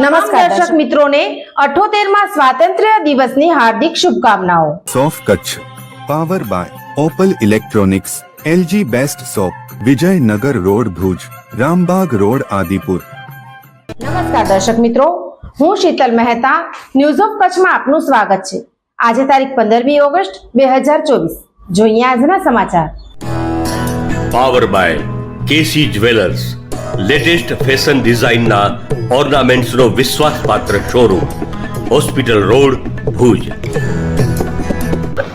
નમસ્કાર દર્શક મિત્રોને અઠોતેરમાં સ્વાતંત્ર્ય દિવસની હાર્દિક શુભકામનાઓ. સોફ Kutch. Power by Opal electronics LG best shop Vijaynagar road Bhuj Rambagh road Adipur નમસ્કાર દર્શક મિત્રો હું શીતલ મહેતા ન્યૂઝ ઓફ કચ્છમાં આપનું સ્વાગત છે. આજે તારીખ પંદરમી ઓગસ્ટ બે હજાર ચોવીસ. જોઈએ આજના સમાચાર. Power by KC jewellers latest fashion ડિઝાઇનના ઓર્નામેન્ટ્સનો વિશ્વાસપાત્ર showroom, hospital road, Bhuj.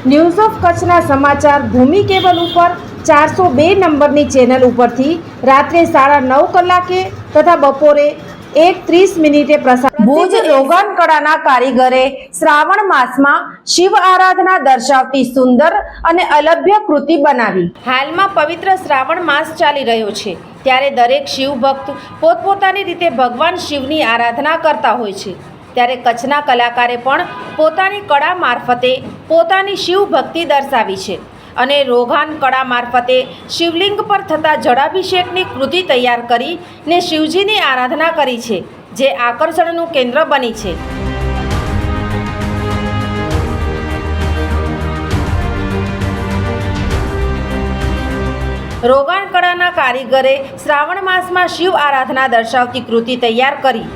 News of કચ્છના સમાચાર ભૂમિ કેબલ ઉપર ચારસો બે નંબરની ચેનલ ઉપરથી રાત્રે સાડા નવ કલાકે તથા બપોરે એક ત્રીસ મિનિટે પ્રસાર ભુજ રોગન કળાના કારીગરે શ્રાવણ માસમાં શિવ આરાધના દર્શાવતી સુંદર અને અલભ્ય કૃતિ બનાવી. હાલમાં પવિત્ર શ્રાવણ માસ ચાલી રહ્યો છે ત્યારે દરેક શિવ ભક્ત પોતપોતાની રીતે ભગવાન શિવની આરાધના કરતા હોય છે. ત્યારે કચ્છના કલાકારે પણ પોતાની કળા મારફતે પોતાની શિવ ભક્તિ દર્શાવી છે. અને રોગાન કળા મારફતે શિવલિંગ પર થતા જળાભિષેકની કૃતિ તૈયાર કરી ને શિવજીની આરાધના કરી છે, જે આકર્ષણનું કેન્દ્ર બની છે. રોગાણ કળાના કારીગરે શ્રાવણ માસમાં શિવ આરાધના દર્શાવતી કૃતિ તૈયાર કરી.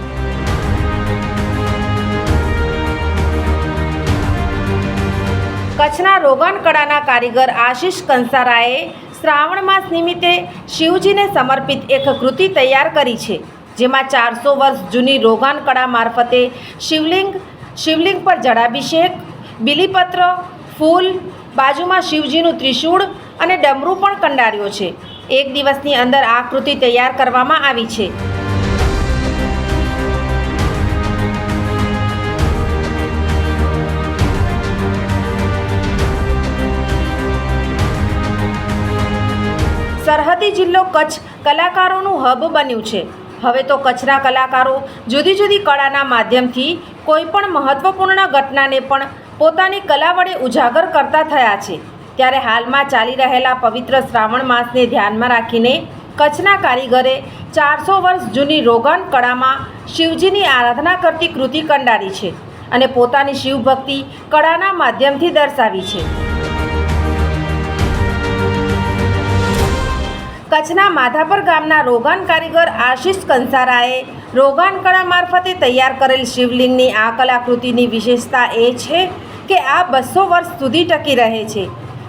કચ્છના રોગન કળાના કારીગર આશિષ કંસારાએ શ્રાવણ માસ નિમિત્તે શિવજીને સમર્પિત એક કૃતિ તૈયાર કરી છે, જેમાં ચારસો વર્ષ જૂની રોગાન કળા મારફતે શિવલિંગ શિવલિંગ પર જળાભિષેક, બિલીપત્ર, ફૂલ, બાજુમાં શિવજીનું ત્રિશૂળ અને ડમરું પણ કંડાર્યો છે. એક દિવસની અંદર આ કૃતિ તૈયાર કરવામાં આવી છે. જિલ્લો કચ્છ કલાકારોનું હબ બન્યું છે. હવે તો કચ્છના કલાકારો જુદી જુદી કળાના માધ્યમથી કોઈ પણ મહત્વપૂર્ણ ઘટનાને પણ પોતાની કલા વડે ઉજાગર કરતા થયા છે. ત્યારે હાલમાં ચાલી રહેલા પવિત્ર શ્રાવણ માસને ધ્યાનમાં રાખીને કચ્છના કારીગરે ચારસો વર્ષ જૂની રોગાન કળામાં શિવજીની આરાધના કરતી કૃતિ કંડારી છે અને પોતાની શિવભક્તિ કળાના માધ્યમથી દર્શાવી છે. કચ્છના માધાપર ગામના રોગાન કારીગર આશિષ કંસારાએ રોગાન કળા મારફતે તૈયાર કરેલ શિવલિંગની આ કલાકૃતિની વિશેષતા એ છે કે આ બસો વર્ષ સુધી ટકી રહે છે.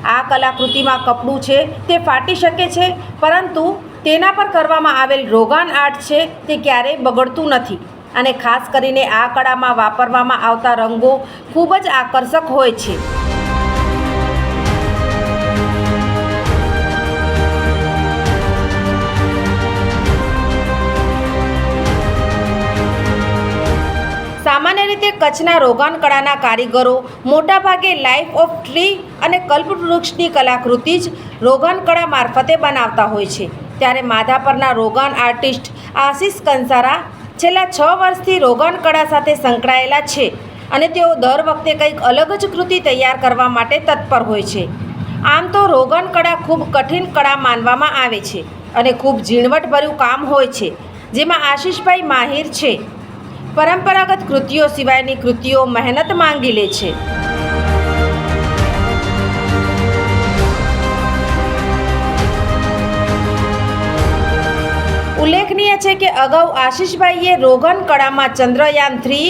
આ કલાકૃતિમાં કપડું છે, તે ફાટી શકે છે, પરંતુ તેના પર કરવામાં આવેલ રોગાન આર્ટ છે, તે ક્યારેય બગડતું નથી અને ખાસ કરીને આ કળામાં વાપરવામાં આવતા રંગો ખૂબ જ આકર્ષક હોય છે. કચ્છના રોગાનકળાના કારીગરો, મોટાભાગે લાઈફ ઓફ ટ્રી અને કલ્પવૃક્ષની કલાકૃતિ જ રોગાનકળા મારફતે બનાવતા હોય છે. ત્યારે માધાપરના રોગાન આર્ટિસ્ટ આશિષ કંસારા છેલ્લા છ વર્ષથી રોગાન કળા સાથે સંકળાયેલા છે અને તેઓ દર વખતે કંઈક અલગ જ કૃતિ તૈયાર કરવા માટે તત્પર હોય છે. આમ તો રોગન કળા ખૂબ કઠિન કળા માનવામાં આવે છે અને ખૂબ ઝીણવટભર્યું કામ હોય છે, જેમાં આશિષભાઈ માહિર છે. પરંપરાગત કૃતિઓ સિવાયની કૃતિઓ મહેનત માંગી લે છે. ઉલ્લેખનીય છે કે અગાઉ આશિષભાઈએ રોગન કળામાં ચંદ્રયાન થ્રી,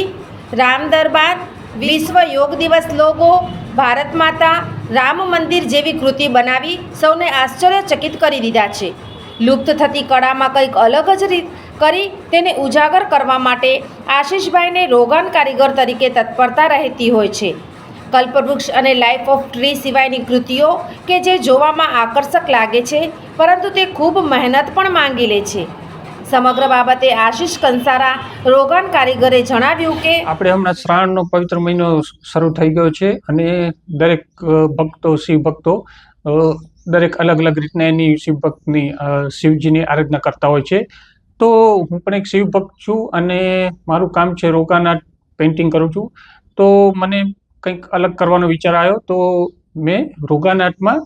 રામ દરબાર, વિશ્વ યોગ દિવસ લોગો, ભારત માતા, રામ મંદિર જેવી કૃતિ બનાવી સૌને આશ્ચર્યચકિત કરી દીધા છે. લુપ્ત થતી કળામાં કંઈક અલગ જ રીત કરી તેને ઉજાગર કરવા માટે આશિષભાઈને રોગાન કારીગર તરીકે તત્પરતા રહેતી હોય છે. કલ્પવૃક્ષ અને લાઈફ ઓફ ટ્રી સિવાયની કૃતિઓ કે જે જોવામાં આકર્ષક લાગે છે, પરંતુ તે ખૂબ મહેનત પણ માંગી લે છે. સમગ્ર બાબતે આશિષ કંસારા રોગાન કારીગરે જણાવ્યું કે આપણે હમણાં શ્રાવણનો પવિત્ર મહિનો શરૂ થઈ ગયો છે અને દરેક ભક્તો, શિવ ભક્તો દરેક અલગ અલગ રીતના એની શિવ ભક્તની શિવજીની આરાધના કરતા હોય છે. તો હું પણ એક શિવ ભક્ત છું અને મારું કામ છે રોકાના પેઇન્ટિંગ કરું છું. તો મને કંઈક અલગ કરવાનો વિચાર આવ્યો, તો મેં રોગાનાટમાં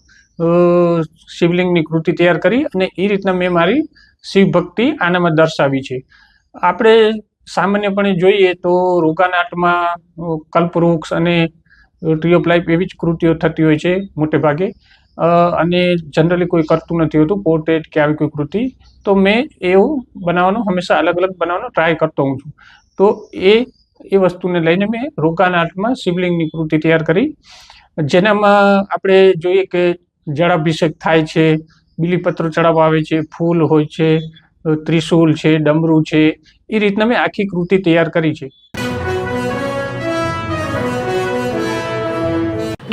શિવલિંગની કૃતિ તૈયાર કરી અને એ રીતના મેં મારી શિવ ભક્તિ આનામાં દર્શાવી છે. આપણે સામાન્યપણે જોઈએ તો રોગાનાટમાં કલ્પવૃક્ષ અને ટ્રી ઓફ લાઈફ એવી જ કૃતિઓ થતી હોય છે મોટે ભાગે. અને જનરલી કોઈ કરતું નથી હોતું પોર્ટ્રેટ કે આવી કોઈ કૃતિ, તો મેં એવું બનાવવાનો, હંમેશા અલગ અલગ બનાવવાનો ટ્રાય કરતો હું છું. તો એ એ વસ્તુને લઈને મેં રોગાનાટમાં શિવલિંગની કૃતિ તૈયાર કરી. જેનામાં આપણે જોઈએ કે જળાભિષેક થાય છે, બીલીપત્ર ચડાવવા આવે છે, ફૂલ હોય છે, ત્રિશૂલ છે, ડમરું છે, એ રીતના મેં આખી કૃતિ તૈયાર કરી છે.